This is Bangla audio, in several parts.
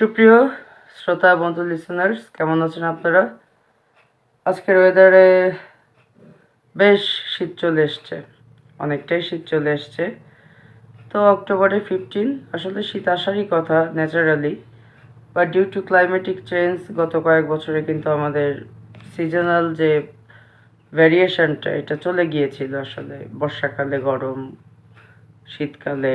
সুপ্রিয় শ্রোতা, বন্ধু লিসেনার্স কেমন আছেন আপনারা? আজকের ওয়েদারে বেশ শীত চলে এসছে, অনেকটাই শীত চলে এসছে। তো অক্টোবরে ফিফটিন আসলে শীত আসারই কথা ন্যাচারালি বা ডিউ টু ক্লাইমেটিক চেঞ্জ গত কয়েক বছরে কিন্তু আমাদের সিজনাল যে ভ্যারিয়েশনটা এটা চলে গিয়েছিল আসলে। বর্ষাকালে গরম, শীতকালে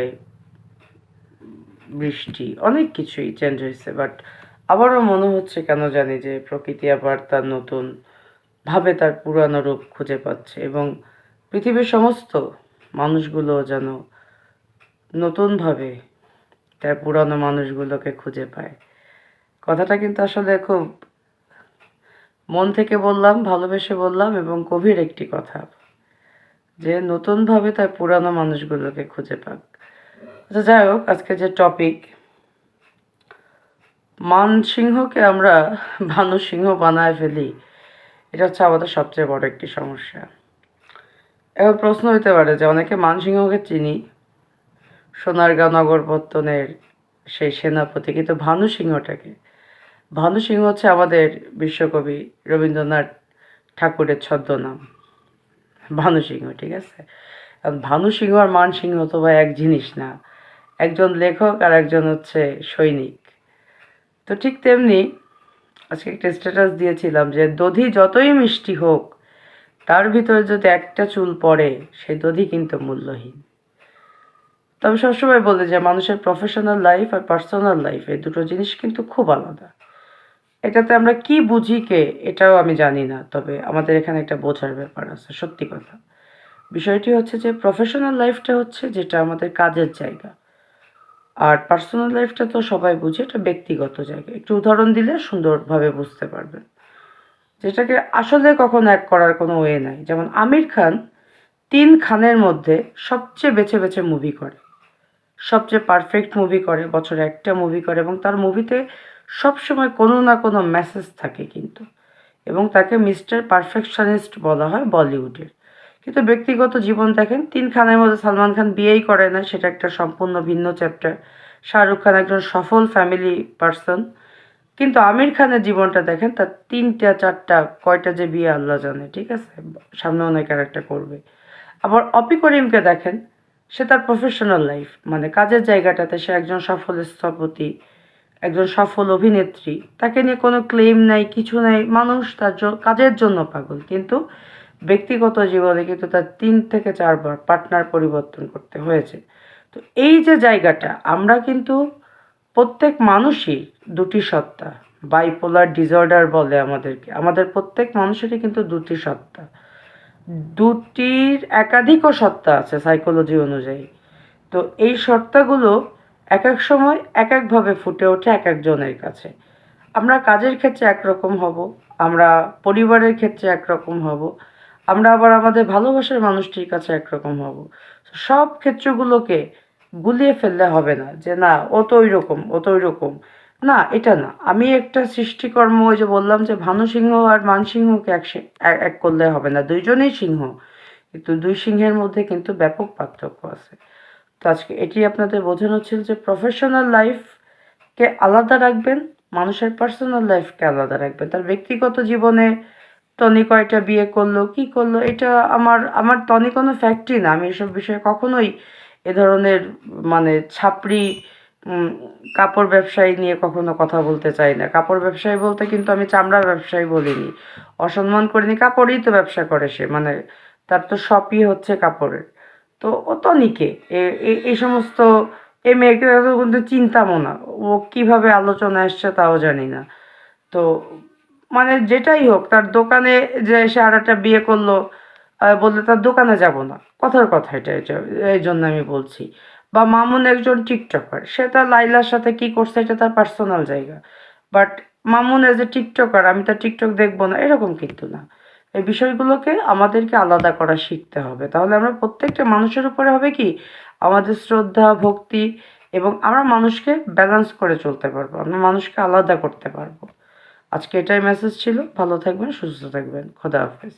বৃষ্টি, অনেক কিছুই চেঞ্জ হয়েছে বাট আবারও মনে হচ্ছে কেন জানি যে প্রকৃতি আবার তার নতুন ভাবে তার পুরানো রূপ খুঁজে পাচ্ছে এবং পৃথিবীর সমস্ত মানুষগুলো যেন নতুনভাবে তার পুরানো মানুষগুলোকে খুঁজে পায়। কথাটা কিন্তু আসলে খুব মন থেকে বললাম, ভালোবেসে বললাম এবং গভীর একটি কথা যে নতুনভাবে তার পুরানো মানুষগুলোকে খুঁজে পাক। আচ্ছা যাই হোক, আজকে যে টপিক মান সিংহকে আমরা ভানু সিংহ বানায় ফেলি, এটা হচ্ছে আমাদের সবচেয়ে বড় একটি সমস্যা। এখন প্রশ্ন হতে পারে যে অনেকে মান সিংহকে চিনি, সোনারগাঁও নগরপত্তনের সেই সেনাপতি, কিন্তু ভানু সিংহটাকে। ভানু সিংহ হচ্ছে আমাদের বিশ্বকবি রবীন্দ্রনাথ ঠাকুরের ছদ্মনাম, ভানু সিংহ, ঠিক আছে? ভানু সিংহ আর মান সিংহ তো ভাই এক জিনিস না। একজন লেখক আর একজন হচ্ছে সৈনিক। তো ঠিক তেমনি আজকে একটা স্ট্যাটাস দিয়েছিলাম যে দধি যতই মিষ্টি হোক, তার ভিতরে যদি একটা চুল পড়ে সেই দধি কিন্তু মূল্যহীন। তবে সবসময় বলে যে মানুষের প্রফেশনাল লাইফ আর পার্সোনাল লাইফ এই দুটো জিনিস কিন্তু খুব আলাদা। এটাতে আমরা কি বুঝি কে, এটাও আমি জানি না, তবে আমাদের এখানে একটা বোঝার ব্যাপার আছে, সত্যি কথা। বিষয়টি হচ্ছে যে প্রফেশনাল লাইফটা হচ্ছে যেটা আমাদের কাজের জায়গা। আর পার্সোনাল লাইফটা তো সবাই বুঝে, এটা ব্যক্তিগত জায়গা। একটু উদাহরণ দিলে সুন্দরভাবে বুঝতে পারবেন। যেটাকে আসলে কখনো এক করার কোনো ওয়ে নাই। যেমন আমির খান তিন খানের মধ্যে সবচেয়ে বেছে বেছে মুভি করে। সবচেয়ে পারফেক্ট মুভি করে, বছরে একটা মুভি করে এবং তার মুভিতে সবসময় কোনো না কোনো মেসেজ থাকে কিন্তু। এবং তাকে মিস্টার পারফেকশনিস্ট বলা হয় বলিউডের। কিন্তু ব্যক্তিগত জীবন দেখেন তিন খানের মধ্যে সালমান খান বিয়েই করে না, সেটা একটা সম্পূর্ণ ভিন্ন চ্যাপ্টার শাহরুখ খান একজন সফল ফ্যামিলি পার্সন কিন্তু আমির খানের জীবনটা দেখেন, তার তিনটা, চারটা, কয়টা যে বিয়ে আল্লাহ জানে, ঠিক আছে? সামনে অনেক একটা করবে। আবার অপি করিমকে দেখেন, সে তার প্রফেশনাল লাইফ মানে কাজের জায়গাটাতে সে একজন সফল স্থপতি, একজন সফল অভিনেত্রী, তাকে নিয়ে কোনো ক্লেম নাই, কিছু নাই, মানুষ তার কাজের জন্য পাগল। কিন্তু ব্যক্তিগত জীবনে কিন্তু তার তিন থেকে চারবার পার্টনার পরিবর্তন করতে হয়েছে। তো এই যে জায়গাটা, আমরা কিন্তু প্রত্যেক মানুষই দুটি সত্তা বাইপোলার ডিসঅর্ডার বলে আমাদেরকে, আমাদের প্রত্যেক মানুষেরই কিন্তু দুটি সত্তা। দুটির একাধিকও সত্তা আছে সাইকোলজি অনুযায়ী। তো এই সত্তাগুলো এক এক সময় এক একভাবে ফুটে ওঠে এক একজনের কাছে। আমরা কাজের ক্ষেত্রে একরকম হব, আমরা পরিবারের ক্ষেত্রে একরকম হব আমরা আবার আমাদের ভালোবাসার মানুষটির কাছে একরকম হব। সব ক্ষেত্রগুলোকে গুলিয়ে ফেললে হবে না যে, না, ও তো ওই রকম ও তো ওই রকম না, এটা না। আমি একটা সৃষ্টিকর্ম ওই যে বললাম যে ভানু সিংহ আর মান সিংহকে এক সি- এক- এক করলে হবে না। দুইজনেই সিংহ, কিন্তু দুই সিংহের মধ্যে কিন্তু ব্যাপক পার্থক্য আছে। তো আজকে এটি আপনাদের বোঝানো ছিল যে প্রফেশনাল লাইফকে আলাদা রাখবেন, মানুষের পার্সোনাল লাইফকে আলাদা রাখবেন। তার ব্যক্তিগত জীবনে টনি কয়টা বিয়ে করল, কি করল, এটা আমার আমার টনি কোনো ফ্যাক্টরি না। আমি এসব বিষয়ে কখনোই এ ধরনের মানে ছাপড়ি কাপড় ব্যবসায়ী নিয়ে কখনো কথা বলতে চাই না। কাপড় ব্যবসায়ী বলতে কিন্তু আমি চামড়ার ব্যবসায়ী বলিনি। অসম্মান করিনি, কাপড়ই তো ব্যবসা করে সে। মানে তার তো শপই হচ্ছে কাপড়ের। তো ও এ- এই সমস্ত, এ মেয়েকে কিন্তু চিন্তামও না ও কীভাবে আলোচনা এসছে তাও জানি না। তো মানে যেটাই হোক, তার দোকানে যে সে আর বিয়ে করল বললে, তার দোকানে যাব না। কথার কথা এটা এটা, এই জন্য আমি বলছি। বা মামুন একজন টিকটকার, সে তার লাইলার সাথে কি করছে এটা তার পার্সোনাল জায়গা। But Mamun as a TikToker, আমি তার টিকটক দেখব না, এরকম কিন্তু না। এই বিষয়গুলোকে আমাদেরকে আলাদা করা শিখতে হবে। তাহলে আমরা প্রত্যেকটা মানুষের উপরে হবে কি? আমাদের শ্রদ্ধা, ভক্তি এবং আমরা মানুষকে ব্যালেন্স করে চলতে পারব, আমরা মানুষকে আলাদা করতে পারব। আজকে এটাই মেসেজ ছিল। ভালো থাকবেন সুস্থ থাকবেন। খোদা হাফেজ।